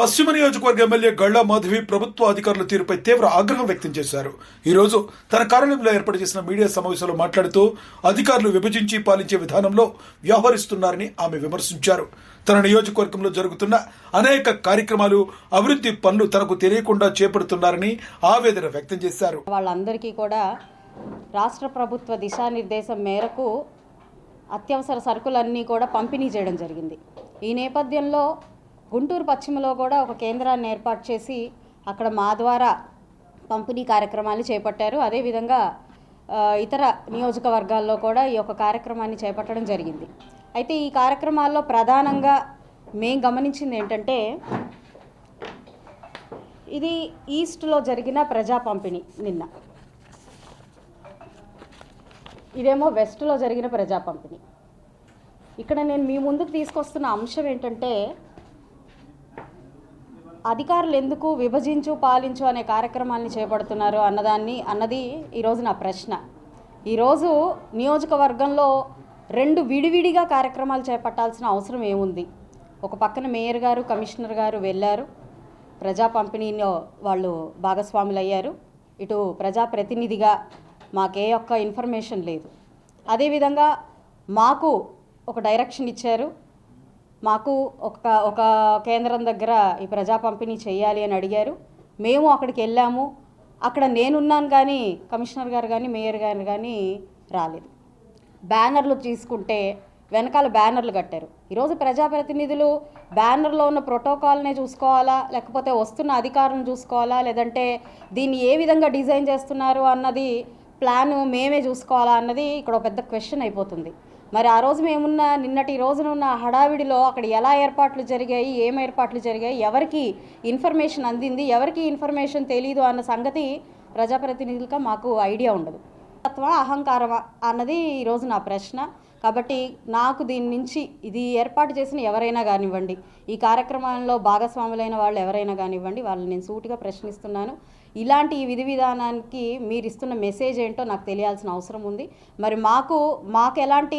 పశ్చిమ నియోజకవర్గ ఎమ్మెల్యే గళ్ళ మాధవి ప్రభుత్వ అధికారుల తీరుపై తీవ్ర ఆగ్రహం వ్యక్తం చేశారు. ఈ రోజు తన కార్యాలయంలో ఏర్పాటు చేసిన మీడియా సమావేశంలో మాట్లాడుతూ అధికారులు విభజించి పాలించే విధానంలో వ్యవహరిస్తున్నారని ఆమె విమర్శించారు. తన నియోజకవర్గంలో జరుగుతున్న అనేక కార్యక్రమాలు అభివృద్ధి పనులు తనకు తెలియకుండా చేపడుతున్నారని ఆవేదన వ్యక్తం చేశారు. వాళ్ళందరికీ కూడా రాష్ట్ర ప్రభుత్వ దిశానిర్దేశం మేరకు అత్యవసర సరుకులన్నీ కూడా పంపిణీ చేయడం జరిగింది. ఈ నేపథ్యంలో గుంటూరు పశ్చిమలో కూడా ఒక కేంద్రాన్ని ఏర్పాటు చేసి అక్కడ మా ద్వారా పంపిణీ కార్యక్రమాలు చేపట్టారు. అదేవిధంగా ఇతర నియోజకవర్గాల్లో కూడా ఈ యొక్క కార్యక్రమాన్ని చేపట్టడం జరిగింది. అయితే ఈ కార్యక్రమాల్లో ప్రధానంగా మేం గమనించింది ఏంటంటే ఇది ఈస్ట్లో జరిగిన ప్రజా పంపిణీ నిన్న. ఇదేమో వెస్ట్లో జరిగిన ప్రజా పంపిణీ. ఇక్కడ నేను మీ ముందుకు తీసుకొస్తున్న అంశం ఏంటంటే అధికారులు ఎందుకు విభజించు పాలించు అనే కార్యక్రమాన్ని చేపడుతున్నారు అన్నదాన్ని అన్నది ఈరోజు నా ప్రశ్న. ఈరోజు నియోజకవర్గంలో రెండు విడివిడిగా కార్యక్రమాలు చేపట్టాల్సిన అవసరం ఏముంది? ఒక పక్కన మేయర్ గారు కమిషనర్ గారు వెళ్ళారు. ప్రజా పంపిణీలో వాళ్ళు భాగస్వాములు అయ్యారు ఇటు ప్రజాప్రతినిధిగా మాకే ఒక్క ఇన్ఫర్మేషన్ లేదు. అదేవిధంగా మాకు ఒక డైరెక్షన్ ఇచ్చారు. మాకు ఒక ఒక కేంద్రం దగ్గర ఈ ప్రజా పంపిణీ చేయాలి అని అడిగారు. మేము అక్కడికి వెళ్ళాము. అక్కడ నేనున్నాను కానీ కమిషనర్ గారు కానీ మేయర్ గారు కానీ రాలేదు. బ్యానర్లు తీసుకుంటే వెనకాల బ్యానర్లు కట్టారు. ఈరోజు ప్రజాప్రతినిధులు బ్యానర్లో ఉన్న ప్రోటోకాల్నే చూసుకోవాలా లేకపోతే వస్తున్న అధికారులను చూసుకోవాలా లేదంటే దీన్ని ఏ విధంగా డిజైన్ చేస్తున్నారు అన్నది ప్లాన్ మేమే చూసుకోవాలా అన్నది ఇక్కడ ఒక పెద్ద క్వశ్చన్ అయిపోతుంది. మరి ఆ రోజు మేమున్న నిన్నటి రోజున ఉన్న హడావిడిలో అక్కడ ఎలా ఏర్పాట్లు జరిగాయి ఏం ఏర్పాట్లు జరిగాయి ఎవరికి ఇన్ఫర్మేషన్ అందింది ఎవరికి ఇన్ఫర్మేషన్ తెలీదు అన్న సంగతి ప్రజాప్రతినిధులుగా మాకు ఐడియా ఉండదు. తత్వం అహంకారమా అన్నది ఈరోజు నా ప్రశ్న. కాబట్టి నాకు దీని నుంచి ఇది ఏర్పాటు చేసిన ఎవరైనా కానివ్వండి ఈ కార్యక్రమంలో భాగస్వాములైన వాళ్ళు ఎవరైనా కానివ్వండి వాళ్ళని నేను సూటిగా ప్రశ్నిస్తున్నాను. ఇలాంటి ఈ విధి విధానానికి మీరు ఇస్తున్న మెసేజ్ ఏంటో నాకు తెలియాల్సిన అవసరం ఉంది. మరి మాకు మాకు ఎలాంటి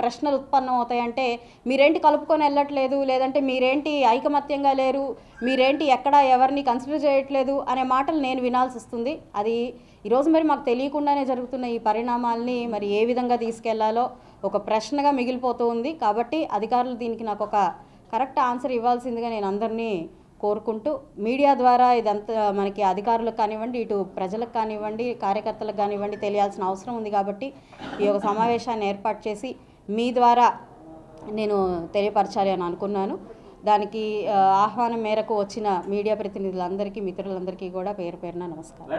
ప్రశ్నలు ఉత్పన్నం అవుతాయంటే మీరేంటి కలుపుకొని వెళ్ళట్లేదు లేదంటే మీరేంటి ఐకమత్యంగా లేరు మీరేంటి ఎక్కడ ఎవరిని కన్సిడర్ చేయట్లేదు అనే మాటలు నేను వినాల్సి వస్తుంది. అది ఈరోజు మరి మాకు తెలియకుండానే జరుగుతున్న ఈ పరిణామాల్ని మరి ఏ విధంగా తీసుకెళ్ళాలో ఒక ప్రశ్నగా మిగిలిపోతూ ఉంది. కాబట్టి అధికారులు దీనికి నాకు ఒక కరెక్ట్ ఆన్సర్ ఇవ్వాల్సిందిగా నేను అందరినీ కోరుకుంటూ మీడియా ద్వారా ఇదంతా మనకి అధికారులకు కానివ్వండి ఇటు ప్రజలకు కానివ్వండి కార్యకర్తలకు కానివ్వండి తెలియాల్సిన అవసరం ఉంది కాబట్టి ఈ యొక్క సమావేశాన్ని ఏర్పాటు చేసి మీ ద్వారా నేను తెలియపరచాలి అని అనుకున్నాను. దానికి ఆహ్వానం మేరకు వచ్చిన మీడియా ప్రతినిధులందరికీ మిత్రులందరికీ కూడా పేరు పేరున నమస్కారం.